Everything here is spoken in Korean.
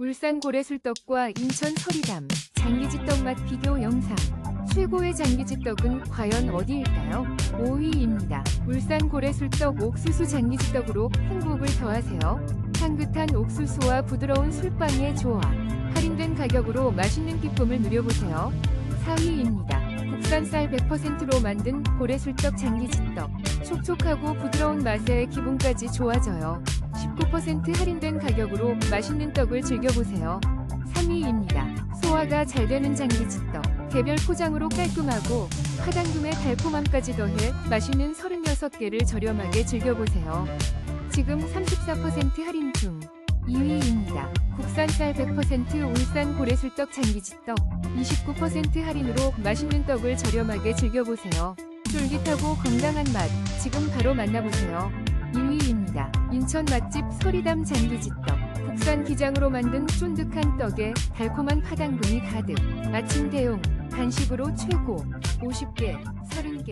울산 고래술떡과 인천 서리담 장기지떡 맛 비교 영상. 최고의 장기지떡은 과연 어디일까요? 5위입니다. 울산 고래술떡 옥수수 장기지떡으로 행복을 더하세요. 향긋한 옥수수와 부드러운 술빵의 조화. 할인된 가격으로 맛있는 기쁨을 누려보세요. 4위입니다. 국산 쌀 100%로 만든 고래술떡 장기지떡. 촉촉하고 부드러운 맛에 기분까지 좋아져요. 19% 할인된 가격으로 맛있는 떡을 즐겨보세요. 3위입니다. 소화가 잘 되는 장기지떡. 개별 포장으로 깔끔하고 파당금의 달콤함까지 더해 맛있는 36개를 저렴하게 즐겨보세요. 지금 34% 할인 중. 2위 국산 쌀 100% 울산 고래술떡 장기지떡. 29% 할인으로 맛있는 떡을 저렴하게 즐겨보세요. 쫄깃하고 건강한 맛, 지금 바로 만나보세요. 2위입니다. 인천 맛집 소리담 장기지떡. 국산 기장으로 만든 쫀득한 떡에 달콤한 파당분이 가득. 아침 대용, 간식으로 최고. 50개, 30